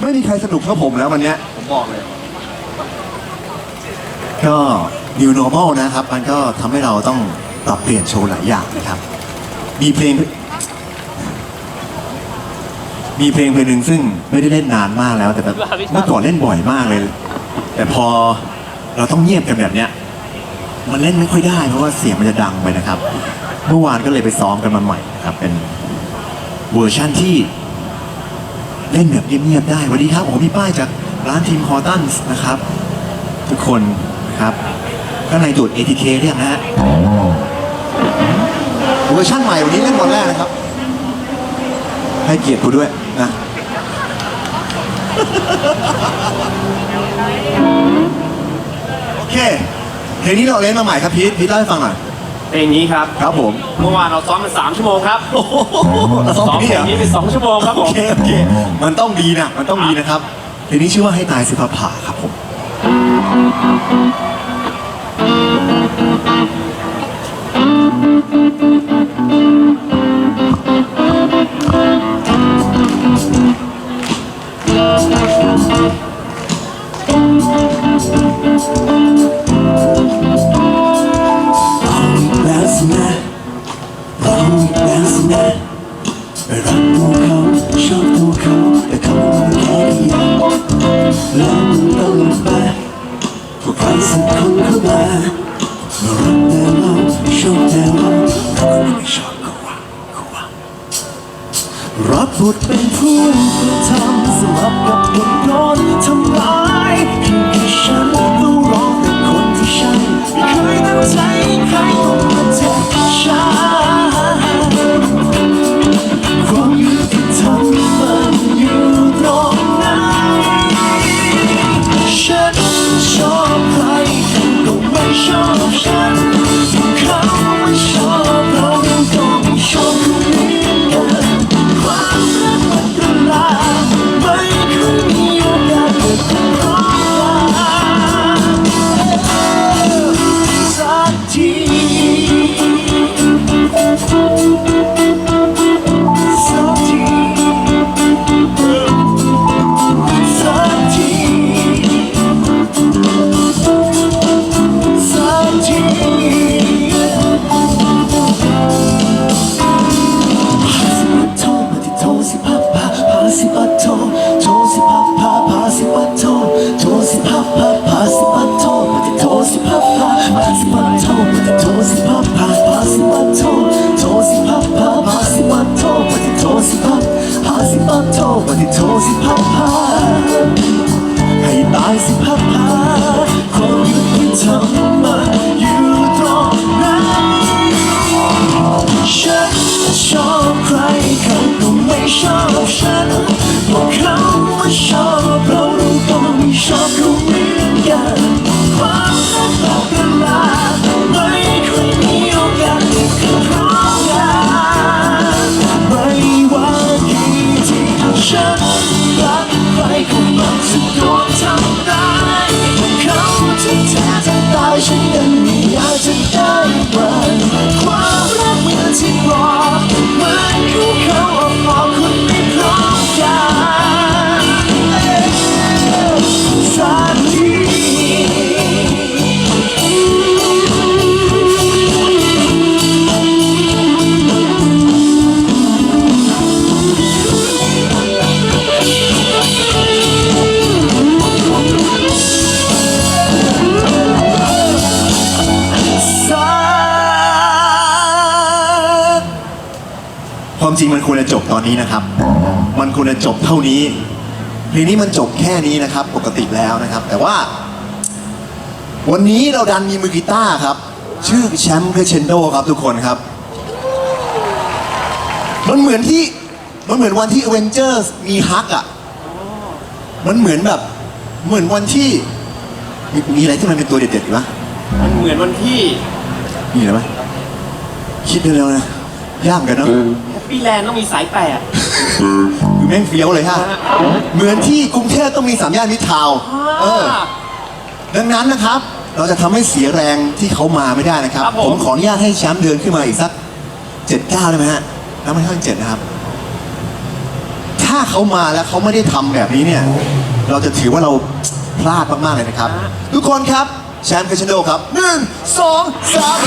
ไม่มีใครสนุกเท่าผมแล้ววันเนี้ย ผมบอกเลย ก็ new normal นะครับ มันก็ทำให้เราต้องปรับเปลี่ยนโชว์หลายอย่างนะครับ มีเพลง มีเพลงเพลงหนึ่งซึ่งไม่ได้เล่นนานมากแล้ว แต่แบบเมื่อก่อนเล่นบ่อยมากเลย แต่พอเราต้องเงียบกันแบบเนี้ย มันเล่นไม่ค่อยได้เพราะว่าเสียงมันจะดังไปนะครับ เมื่อวานก็เลยไปซ้อมกันมาใหม่นะครับ เป็นเวอร์ชั่นที่ เล่นแบบเงียบๆได้สวัสดีครับผมพี่ป้ายจากร้านทีมคอตันส์นะครับ ทุกคนนะครับข้างในตรวจ ATK เรียกนะฮะเวอร์ชั่นใหม่วันนี้เล่นวันแรกนะครับ ให้เกียรติกูด้วยนะโอเคเพลงนี้เราเล่นมาใหม่ครับพีทพีทเล่าให้ฟังหน่อยเพ ลงนี้ครับครับผม เมื่อวานเราซ้อมกันสามชั่วโมงครับโอ้โหเราซ้อมซ้อมเพเพลลงงนี้นี้เหรอเป็นสองชั่วโมงครับผโอมเคโอเคมันต้องดีนะ มันต้องดีนะครับเพลงนี้ชื่อว่าให้ตายสิพาผ่าครับผมแล้ สินะเราสิแล้วสินะรักตัวเขาชอบตัวเขาแต่เขาไม่แค่เดียวแล้วมันต้องลงไปพวกใครสักคนเข้ามามารักแต่เราชอบแต่เราเราก็ไม่ชอบเขาว่าเขาว่ารับบทเป็นผู้กระทำสลับกับบทโดนทำ โทมาที่โทสิพับพาให้ตายสิพับพาความยุติธรรมมันอยู่ตรงไหนฉันชอบใครเขาก็ไม่ชอบฉันพวกเขาไม่ชอบเราเราก็ไม่ชอบเขาเหมือนกัน ความจริงมันควรจะจบตอนนี้นะครับ มันควรจะจบเท่านี้เพลงนี้มันจบแค่นี้นะครับ ปกติแล้วนะครับ แต่ว่า วันนี้เราดันมีมือกีตาร์ครับ ชื่อแชมป์เพเชนโดครับทุกคนครับ มันเหมือนที่มันเหมือนวันที่เวนเจอร์มีฮักอะ มันเหมือนแบบ เหมือนวันที่ มีมีอะไรที่มันเป็นตัวเด็ดๆอีกปะมันเหมือนวันที่มีอะไรไหมคิดเร็วๆนะ ยากเหมือนกันเนาะแฮปปี้แลนด์ต้องมีสายแปดคือแม่งเฟี้ยวเลยฮะ เหมือนที่กรุงเทพต้องมีสามย่านมิตรทาวน์เออ ดังนั้นนะครับ เราจะทำให้เสียแรงที่เขามาไม่ได้นะครับ ครับผมผมขออนุญาตให้แชมป์เดินขึ้นมาอีกสักเจ็ดเก้าได้ไหมฮะแล้วไม่เท่าเจ็ดนะครับแทถ้าเขามาแล้วเขาไม่ได้ทำแบบนี้เนี่ย เราจะถือว่าเราพลาดมากๆเลยนะครับ ทุกคนครับ แชมป์คาชโดครับหนึ่งสองสาม